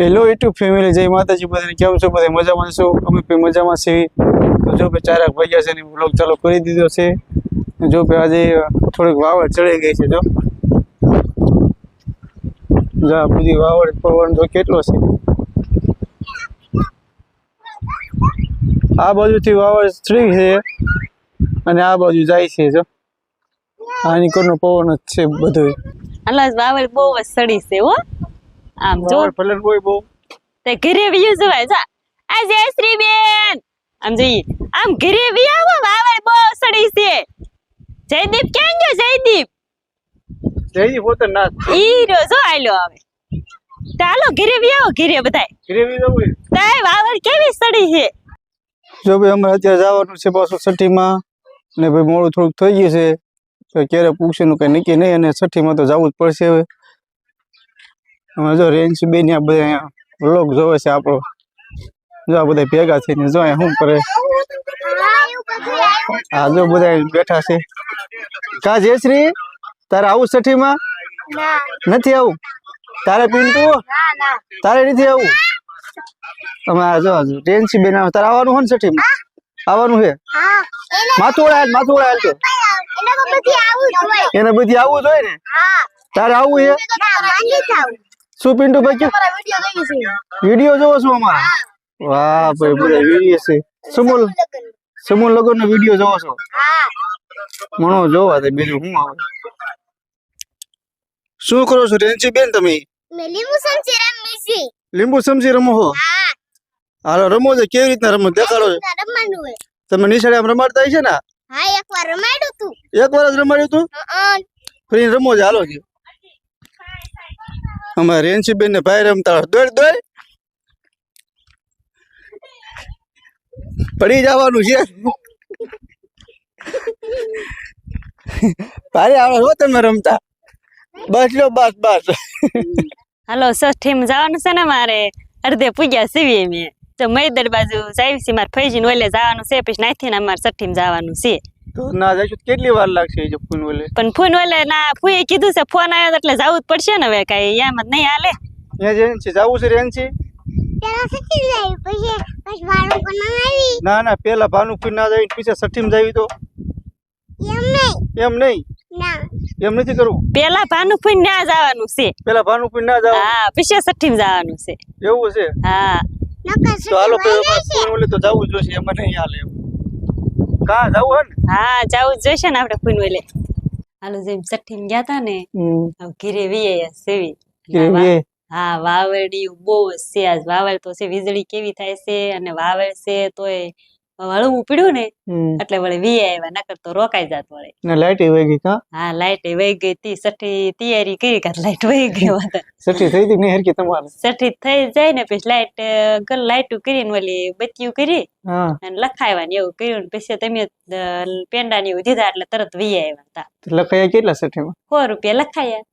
Hello YouTube family જય માતાજી, બધાને કેમ છો? બધા મજામાં છો? અમે પણ મજામાં છીએ. તો જો ભાઈ ચારક છે ને બ્લોગ ચાલુ કરી દીધો છે. જો ભાઈ આજે થોડીક વાવડ ચડી ગઈ છે, જો. જા બધી વાવડ પવન જો કેટલો છે. આ બાજુથી વાવડ ચડી છે. અને આ બાજુ જાય છે, જો. આની કોનો પવન જ છે બધું અલા, વાવડ બહુ જ ચડી છે, હો. આમ જો ભલે હોય બહુ. તે ઘરે વ્યૂ જોવાય જા. આ જય શ્રી બેન આમ જઈ આમ ઘરે વી આવો વાવડ બહુ સડી છે. જયદીપ ક્યાં ગયો જયદીપ? જયદીપ પોતે ના ઈ રહ્યો જો આયલો આવે. ચાલો ઘરે વી આવો ઘરે બધાય. ઘરે જવું તાય વાવર કેવી સડી છે? જો ભાઈ અમારે અત્યારે જવાનું છે પાછું છઠ્ઠીમાં. ને ભાઈ મોડું થોડુંક થઈ ગયું છે. તો ક્યારે પૂછશે નું કઈ નક્કી નહીં અને છઠ્ઠીમાં તો જવું જ પડશે હવે. અમે જો રેન્જ બેન આ બધા લોક જોવે છે આપણો. જો આ બધા ભેગા થઈને જો શું કરે. હા જો બધા બેઠા છે. કા જયશ્રી તારે આવું છઠ્ઠીમાં નથી આવું? તારે પીનતું તારે નથી આવું? અમે આ જો રેન્સી બેન તારે આવવાનું હોય ને છઠ્ઠીમાં આવવાનું છે? માથું ઓળાય માથું ઓળાય તો એને બધી આવવું જોઈએ ને? તારે આવવું છે? શું પિન્ટુ ભાઈ કયું વીડિયો જોવો છો અમારા? વાહ ભાઈ બધા વીડિયો છે. સુમુલ સુમુલ લગન. નો વીડિયો જોવો છો? મણો જોવા દે બીજું હું આવે? શું કરો છો રેન્સી બેન તમે લીંબુ સમજી રમો છો. હાલો રમો છે કેવી રીતના રમો? દેખાડો છો. તમે નિશાળે આમ રમાડતા હશે ને? હા એક વાર રમાડ્યું તું. એકવાર જ રમાડ્યું તું? ફરી રમો છે હાલો છે અમારે રેનસીબેન ને ભાઈ રમતા દોડ દોડ. પડી જવાનું છે. ભારે આવે હો તમે રમતા. બસ લો બસ બસ. હાલો સઠ્ઠી માં જવાનું છે ને મારે. અડધે પૂગ્યા સીવી મેં તો મૈદર બાજુ જાય છે, મારે ફૈજી ઓલે જવાનું છે, પછી નાથી ને અમારે સઠ્ઠી માં જવાનું છે. તો ના જઈશું તો કેટલી વાર લાગશે જો ફોન ઓલે પણ ફોન ઓલે ના ફૂએ કીધું છે ફોન આવ્યો એટલે જવું જ પડશે ને હવે કઈ એમ જ નહીં હાલે. ત્યાં રેન્સી જવું છે રેન્સી? ના ના પેલા ભાનુફી ના જાય પછી સઠ્ઠી માં જાવી તો? એમ નહીં. એમ નહીં? ના. એમ નથી કરવું? પેલા ભાનુ ફૂઈ ના જવાનું છે. પેલા ભાનુપુર ના જવાનું હા પછી સઠ્ઠી માં જવાનું છે. એવું છે? હા. તો હાલો તો જવું જ જોઈશે એમાં નહીં હાલે એવું કા જવું હે હા જવું જ જોઈશે ને આપણે ફૂન વેલે હાલો જેમ સઠ્ઠી ગયા તા ને ઘીરે વીએ સેવી. હા વાવડી બહુ છે આજ. વાવડ તો છે વીજળી કેવી થાય છે અને વાવડ છે તોય હળવું ઉપડ્યું ને એટલે વળી વી આવ્યા નકર તો રોકાઈ જાત વળી. ને લાઈટ વહી ગઈ કા? હા લાઈટ વહી ગઈ તી સઠ્ઠી તૈયારી કરી કાં લાઈટ વહી ગઈ વાત થઈ હતી નહીં હરકી તમારે? સઠ્ઠી થઈ જાય ને પછી લાઈટ ગલ લાઈટું કરીને વળી બત્તીયું કરી અને લખાવ્યા ને એવું કર્યું ને પછી તમે પેંડા ને એવું દીધા એટલે તરત વી આવ્યા તા તો લખાયા કેટલા સઠ્ઠીમાં સો રૂપિયા લખાયા.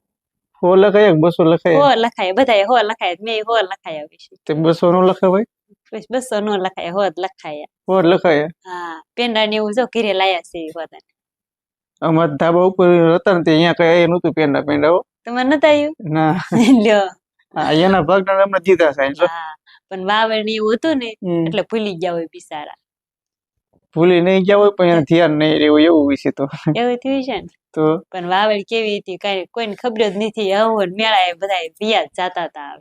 હો લખાયા બસો લખાયા? હો લખાયા બધા હો લખાયા મેં હો લખાયા પછી બસો નો લખાવાય? પછી બસો નો લખાય હોત જ લખાયા હો લખાયા હા પેંડા ને એવું જો ઘરે લાયા છે એ બધા અમારા ધાબા ઉપર હતા ને તે અહીંયા કઈ નતું પેંડા પેંડા તમારે નતા આવ્યું ના લ્યો એના ભાગના અમને દીધા સાહેબ હા પણ વાવડ ને એવું હતું ને એટલે ભૂલી ગયા હોય બિચારા ભૂલી નહીં ગયા હોય પણ ધ્યાન નહીં રહેવું એવું વિશે તો એવું થયું છે ને તો પણ વાવડ કેવી હતી કઈ કોઈને ખબર જ નથી હવન મેળા એ બધા વિયા જાતા હતા.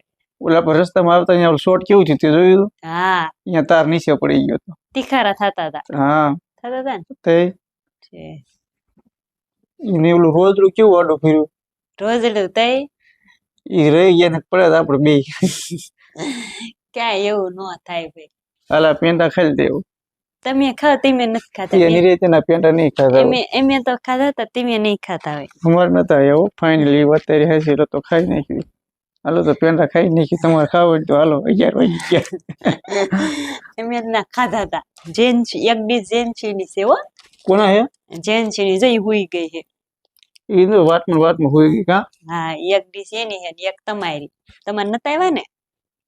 ઓલા પર રસ્તામાં આવતા અહીંયા શોર્ટ કેવું થયું તે જોયું હતું? હા અહીંયા તાર નીચે પડી ગયો હતો તિખારા થતા હતા હા થતા હતા ને તે છે. એને ઓલું રોજડું કેવું આડું ફર્યું રોજડું તઈ એ રહી ગયા ને પડ્યા તા આપણે બે ક્યાંય એવું ન થાય ભાઈ હાલા પેંડા ખાઈ દેવું તમે ખાઓ તમે નથી ખાતા એની રીતે ના પેંડા નહીં ખાતા એમે એમે તો ખાધા હતા તમે નહીં ખાતા હોય અમારે નતા એવું ફાઇનલી અત્યારે હાસી તો ખાઈ નાખ્યું હાલો તો પેંડા ખાઈ નાખી તમારે ખાવ તો હાલો અગિયાર વાગી ગયા. એમે ના ખાધા હતા. જેન એક ડીશ જેનની છે હો. કોના હે? જેનની જઈ હુઈ ગઈ હે. એ તો વાતમાં વાતમાં હોઈ ગઈ કા? હા એક ડીશ એની ને એક તમારી. તમારે નતા આવ્યા ને?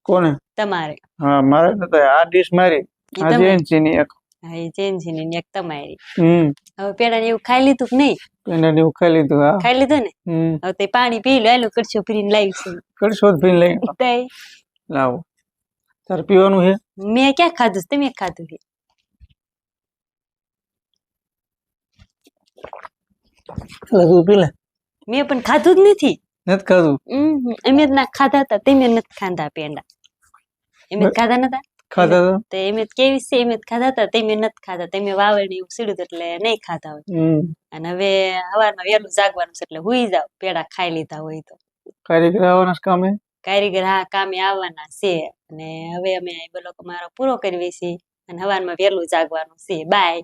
કોને? તમારે. હા મારે નતા આ ડીશ મારી. આ જેન છે ની એક. હા એ જેનની ને એક તમારી. હમ. હવે પેલા ને એવું ખાઈ લીધું કે નહીં? પેંડા ને એવું ખાઈ લીધું હા ખાઈ લીધું ને હમ હવે તે પાણી પી લો એલું કરશું ફરીને લાવીશું કરશો જ ભીન લઈ તઈ લાવો તારે પીવાનું છે મેં ક્યાં ખાધું છે? તમે ખાધું છે એટલે તું પી લે મેં પણ ખાધું જ નથી નથી ખાધું ઉમ, અમે જ ના ખાધા હતા તમે નથી ખાધા પેંડા એમ જ બ- ખાધા નતા ખાધા તો? એમે કેવી છે એમે ખાધા હતા તેમે નથી ખાધા તેમે વાવણી એવું સીડું એટલે નહીં ખાધા હોય. અને હવે હવારમાં વહેલું જાગવાનું છે એટલે હુઈ જાવ પેડા ખાઈ લીધા હોય તો. કારીગર આવવાના છે કામે? કારીગર હા કામે આવવાના છે. અને હવે અમે આ બ્લોક મારો પૂરો કરવી છે અને સવારમાં વહેલું જાગવાનું છે. બાય.